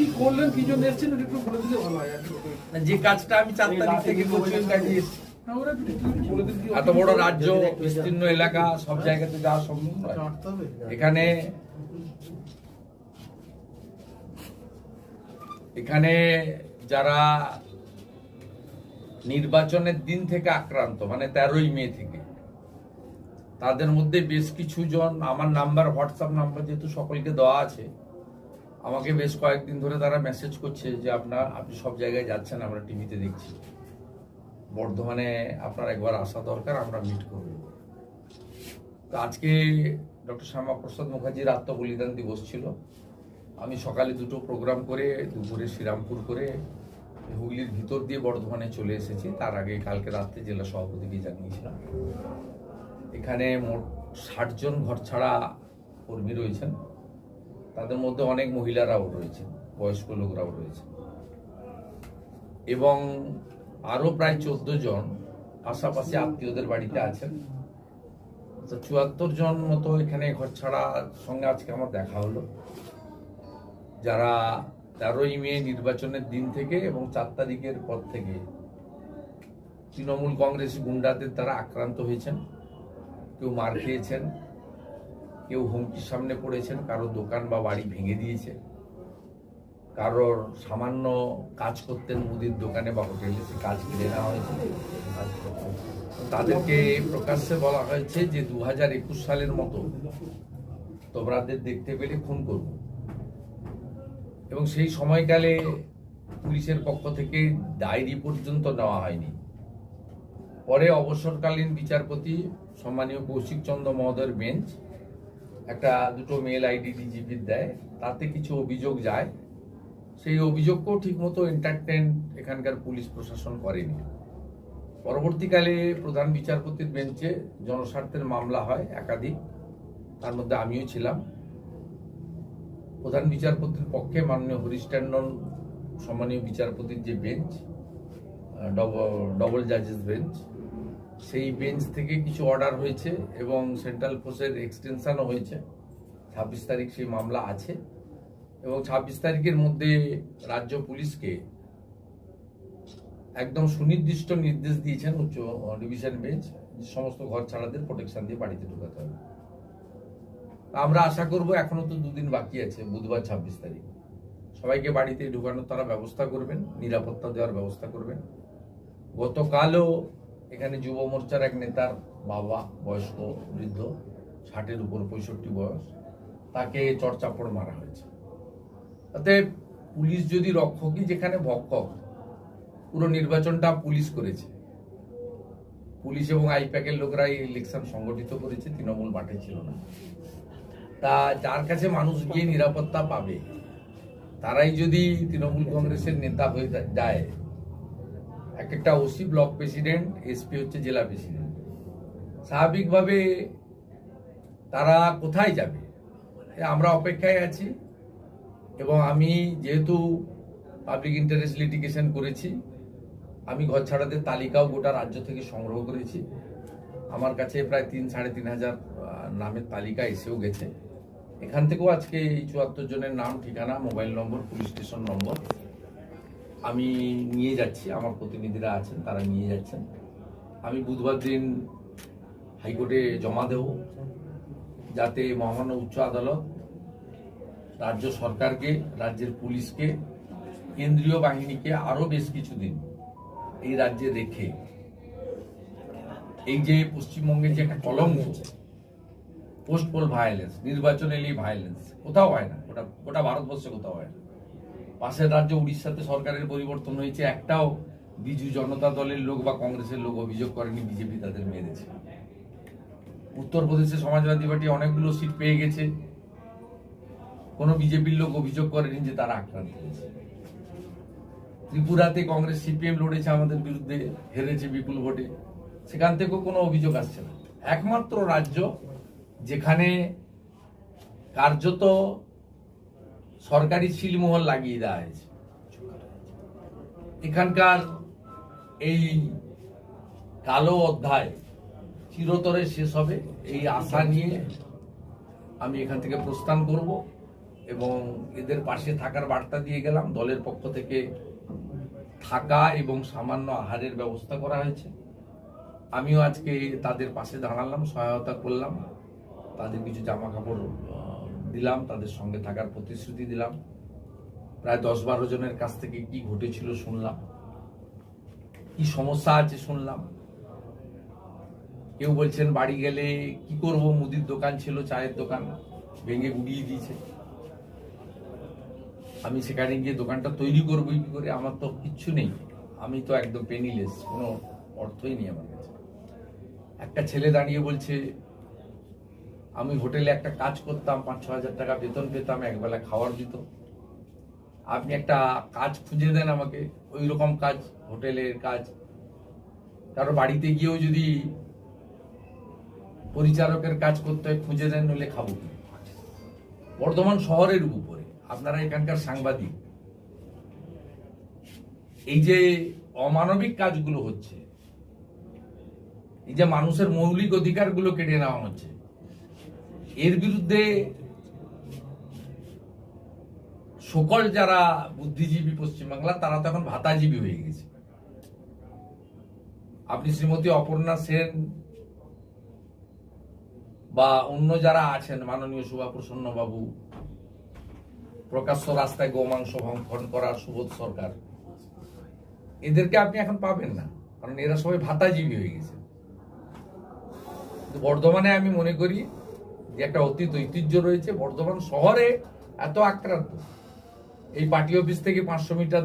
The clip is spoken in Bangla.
কি করলেন কি জন্য এসেছেন একটু বলে দিলে ভালো হয় না, যে কাজটা আমি চার তারিখ থেকে কাজে এসেছি। এত বড় রাজ্য বিস্তীর্ণ এলাকা সব জায়গাতে যাওয়া সম্ভব নয়। এখানে এখানে যারা নির্বাচনের দিন থেকে আক্রান্ত মানে তেরোই মে থেকে তাদের মধ্যে বেশ কিছু জন আমার নাম্বার হোয়াটসঅ্যাপ নাম্বার যেহেতু সকলকে দেওয়া আছে আমাকে বেশ কয়েকদিন ধরে তারা মেসেজ করছে যে আপনার, আপনি সব জায়গায় যাচ্ছেন, আমরা টিভিতে দেখছি। বর্ধমানে আপনার একবার আসা দরকার, আমরা মিট করব তো আজকে ডক্টর শ্যামাপ্রসাদ মুখার্জির আত্মবলিদান দিবস ছিল। আমি সকালে দুটো প্রোগ্রাম করে, দুপুরে শ্রীরামপুর করে, হুগলির ভিতর দিয়ে বর্ধমানে চলে এসেছি। তার আগে কালকে রাত্রে জেলা সভাপতিকে জানিয়েছিলাম। এখানে মোট ষাটজন ঘর ছাড়া কর্মী রয়েছেন। তাদের মধ্যে অনেক মহিলারাও রয়েছেন বয়স্ক লোকরাও রয়েছে। এবং আরও প্রায় চোদ্দ জন পাশাপাশি আত্মীয়দের বাড়িতে আছেন। তো চুয়াত্তর জন মতো এখানে ঘর ছাড়া সঙ্গে আজকে আমার দেখা হলো। যারা তেরোই মে নির্বাচনের দিন থেকে এবং চার তারিখের পর থেকে তৃণমূল কংগ্রেস গুন্ডাদের দ্বারা আক্রান্ত হয়েছেন, কেউ মার খেয়েছেন কেউ হুমকির সামনে পড়েছেন, কারও দোকান বা বাড়ি ভেঙে দিয়েছে, কারোর সামান্য কাজ করতেন মুদির দোকানে বা হোটেলে সে কাজ কিনে নেওয়া হয়েছে। তাদেরকে প্রকাশ্যে বলা হয়েছে যে দু হাজার একুশ সালের মতো তোমরাদের দেখতে পেলে খুন করব। এবং সেই সময়কালে পুলিশের পক্ষ থেকে ডায়েরি পর্যন্ত নেওয়া হয়নি। পরে অবসরকালীন বিচারপতি সম্মানীয় কৌশিক চন্দ্র মহোদয়ের বেঞ্চ একটা দুটো মেল আইডি ডিজিপির দেয়, তাতে কিছু অভিযোগ যায়। সেই অভিযোগকেও ঠিকমতো এন্টারটেন এখানকার পুলিশ প্রশাসন করেনি। পরবর্তীকালে প্রধান বিচারপতির বেঞ্চে জনস্বার্থের মামলা হয় একাধিক, তার মধ্যে আমিও ছিলাম। প্রধান বিচারপতির পক্ষে মাননীয় হরিশ ট্যান্ডন, সম্মানীয় বিচারপতির যে বেঞ্চ ডবল জাজেস বেঞ্চ সেই বেঞ্চ থেকে কিছু অর্ডার হয়েছে এবং সেন্ট্রাল ফোর্সের এক্সটেনশানও হয়েছে। ছাব্বিশ তারিখ সেই মামলা আছে এবং ছাব্বিশ তারিখের মধ্যে রাজ্য পুলিশকে একদম সুনির্দিষ্ট নির্দেশ দিয়েছেন উচ্চ ডিভিশন বেঞ্চ সমস্ত ঘর ছাড়াদের প্রোটেকশন দিয়ে বাড়িতে ঢোকাতে হবে। আমরা আশা করব এখনও তো দুদিন বাকি আছে, বুধবার ছাব্বিশ তারিখ। সবাইকে বাড়িতে ঢোকানোর তারা ব্যবস্থা করবেন, নিরাপত্তা দেওয়ার ব্যবস্থা করবেন। গতকালও এখানে যুব মোর্চার এক নেতার বাবা, বয়স্ক, বৃদ্ধ, ষাটের উপর পঁয়ষট্টি বয়স, তাকে চড়চাপড় মারা হয়েছে। তাতে পুলিশ যদি রক্ষকই যেখানে ভক্ষক, পুরো নির্বাচনটা পুলিশ করেছে। পুলিশ এবং আইপ্যাকের লোকরা ইলেকশন সংগঠিত করেছে, তৃণমূল মাঠে ছিল না। তা যার কাছে মানুষ গিয়ে নিরাপত্তা পাবে, তারাই যদি তৃণমূল কংগ্রেসের নেতা হয়ে যায় এক একটা ওসি ব্লক প্রেসিডেন্ট এসপি হচ্ছে জেলা প্রেসিডেন্ট স্বাভাবিকভাবে তারা কোথায় যাবে? আমরা অপেক্ষায় আছি এবং আমি যেহেতু পাবলিক ইন্টারেস্ট লিটিগেশন করেছি, আমি ঘর ছাড়াদের তালিকাও গোটা রাজ্য থেকে সংগ্রহ করেছি। আমার কাছে প্রায় তিন, সাড়ে তিন হাজার নামের তালিকা এসেও গেছে। এখান থেকেও আজকে এই চুয়াত্তর জনের নাম, ঠিকানা, mobile number, police station number. আমি নিয়ে যাচ্ছি, আমার প্রতিনিধিরা আছেন, তারা নিয়ে যাচ্ছেন। আমি বুধবার দিন হাইকোর্টে জমা দেব, যাতে মহামান্য উচ্চ আদালত রাজ্য সরকারকে, রাজ্যের পুলিশকে, কেন্দ্রীয় বাহিনীকে আরও বেশ কিছুদিন এই রাজ্যে রেখে এই যে পশ্চিমবঙ্গের যে একটা কলঙ্ক পোস্ট পোল ভায়োলেন্স নির্বাচন এলেই ভায়োলেন্স কোথাও হয় না ওটা গোটা ভারতবর্ষে কোথাও হয় না। পাশের রাজ্য উড়িষ্যাতে সরকারের পরিবর্তন হয়েছে, একটাও বিজু জনতা দলের লোক বা কংগ্রেসের লোক অভিযোগ করেনি, বিজেপি তাদের মেরেছে উত্তরপ্রদেশে সমাজবাদী পার্টি অনেকগুলো সিট পেয়ে গেছে। কোনো বিজেপির লোক অভিযোগ করেনি যে তারা আক্রান্ত হয়েছে। ত্রিপুরাতে কংগ্রেস সিপিএম লড়েছে, আমাদের বিরুদ্ধে হেরেছে বিপুল ভোটে। সেখান থেকেও কোনো অভিযোগ আসছে না। একমাত্র রাজ্য যেখানে কার্যত সরকারি সিলমোহর লাগিয়ে দেওয়া হয়েছে। এখানকার এই কালো অধ্যায় চিরতরে শেষ হবে। এই আশা নিয়ে আমি এখান থেকে প্রস্থান করব এবং এদের পাশে থাকার বার্তা দিয়ে গেলাম। দলের পক্ষ থেকে থাকা এবং সামান্য আহারের ব্যবস্থা করা হয়েছে। আমিও আজকে তাদের পাশে দাঁড়ালাম, সহায়তা করলাম। তাদের কিছু জামা কাপড় দিলাম, তাদের সঙ্গে থাকার প্রতিশ্রুতি দিলাম। প্রায় দশ বারো জনের কাছ থেকে কি ঘটেছিল শুনলাম। কি সমস্যা আছে শুনলাম। কেউ বলছেন বাড়ি গেলে কি করব, মুদির দোকান ছিল, চায়ের দোকান ভেঙে গুড়িয়ে দিয়েছে। আমি সেখানে গিয়ে দোকানটা তৈরি করব কি করে, আমার তো কিচ্ছু নেই। আমি তো একদম পেনিলেস কোনো অর্থই নেই আমার কাছে। একটা ছেলে দাঁড়িয়ে বলছে আমি হোটেলে একটা কাজ করতাম পাঁচ ছ হাজার টাকা বেতন পেতাম, একবেলা খাওয়ার দিত। আপনি একটা কাজ খুঁজে দেন আমাকে ওই রকম কাজ, হোটেলের কাজ। কারও বাড়িতে গিয়েও যদি পরিচারকের কাজ করতে হয়, খুঁজে দেন, নইলে খাব? বর্ধমান শহরের উপরে, আপনারা এখানকার সাংবাদিক। এই যে অমানবিক কাজগুলো হচ্ছে, এই যে মানুষের মৌলিক অধিকারগুলো কেটে নেওয়া হচ্ছে এর বিরুদ্ধে সকল যারা বুদ্ধিজীবী পশ্চিমবাংলা, তারা তো এখন ভাতাজীবী হয়ে গেছে। আপনি শ্রীমতী অপর্ণা সেন বা অন্য যারা আছেন, মাননীয় সুভাপ্রসন্ন বাবু প্রকাশ্য রাস্তায় গোমাংস ভক্ষণ করার সুবোধ সরকার, এদেরকে আপনি এখন পাবেন না, কারণ এরা সবাই ভাতাজীবী হয়ে গেছে। বর্ধমানে আমি মনে করি যে একটা অতীত ঐতিহ্য রয়েছে, বর্ধমান শহরে এত আক্রান্ত। এই পার্টি অফিস থেকে পাঁচশো মিটার